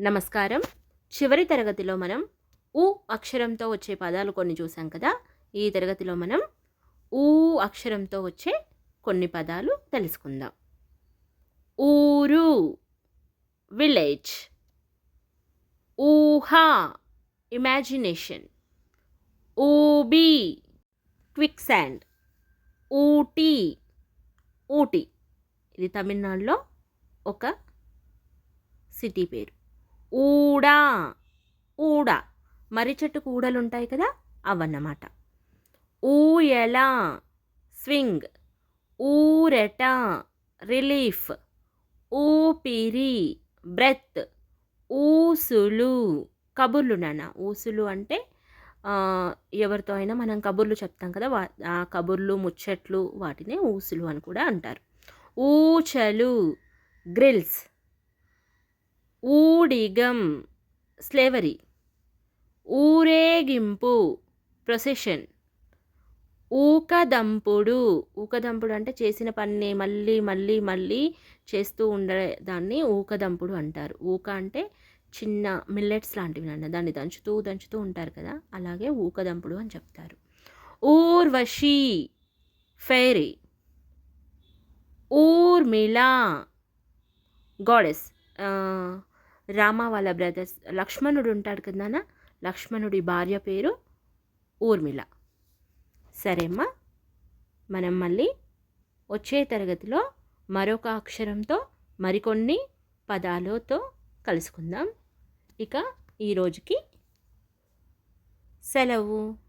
నమస్కారం. చివరి తరగతిలో మనం ఊ అక్షరంతో వచ్చే పదాలు కొన్ని చూసాం కదా? ఈ తరగతిలో మనం ఊ అక్షరంతో వచ్చే కొన్ని పదాలు తెలుసుకుందాం. ఊరు విలేజ్. ఊహా ఇమాజినేషన్. ఊబీ క్విక్ శాండ్ ఊటీ ఊటీ. ఇది తమిళనాడులో ఒక సిటీ పేరు. ఊడ ఊడ. మర్రి చెట్టుకు ఊడలు ఉంటాయి కదా అవన్నమాట. ఊయల స్వింగ్. ఊరెట రిలీఫ్. ఊపిరి బ్రెత్. ఊసులు కబుర్లు నాన్న. ఊసులు అంటే ఎవరితో అయినా మనం కబుర్లు చెప్తాం కదా వా ఆ కబుర్లు ముచ్చట్లు వాటినే ఊసులు అని కూడా అంటారు. ఊచలు గ్రిల్స్. ఊడిగం స్లేవరీ ఊరేగింపు ప్రొసెషన్ ఊకదంపుడు. ఊకదంపుడు అంటే చేసిన పని మళ్ళీ మళ్ళీ మళ్ళీ చేస్తూ ఉండే దాన్ని ఊకదంపుడు అంటారు. ఊక అంటే చిన్న మిల్లెట్స్ లాంటివి అన్న దాన్ని దంచుతూ దంచుతూ ఉంటారు కదా. అలాగే ఊకదంపుడు అని చెప్తారు. ఊర్వశి ఫెయిరీ ఊర్మిళ గాడెస్ రామ వాళ్ళ బ్రదర్స్ లక్ష్మణుడు ఉంటాడు కదా లక్ష్మణుడి భార్య పేరు ఊర్మిళ. సరే అమ్మా మనం మళ్ళీ వచ్చే తరగతిలో మరొక అక్షరంతో మరికొన్ని పదాలతో కలుసుకుందాం. ఇక ఈ రోజుకి సెలవు.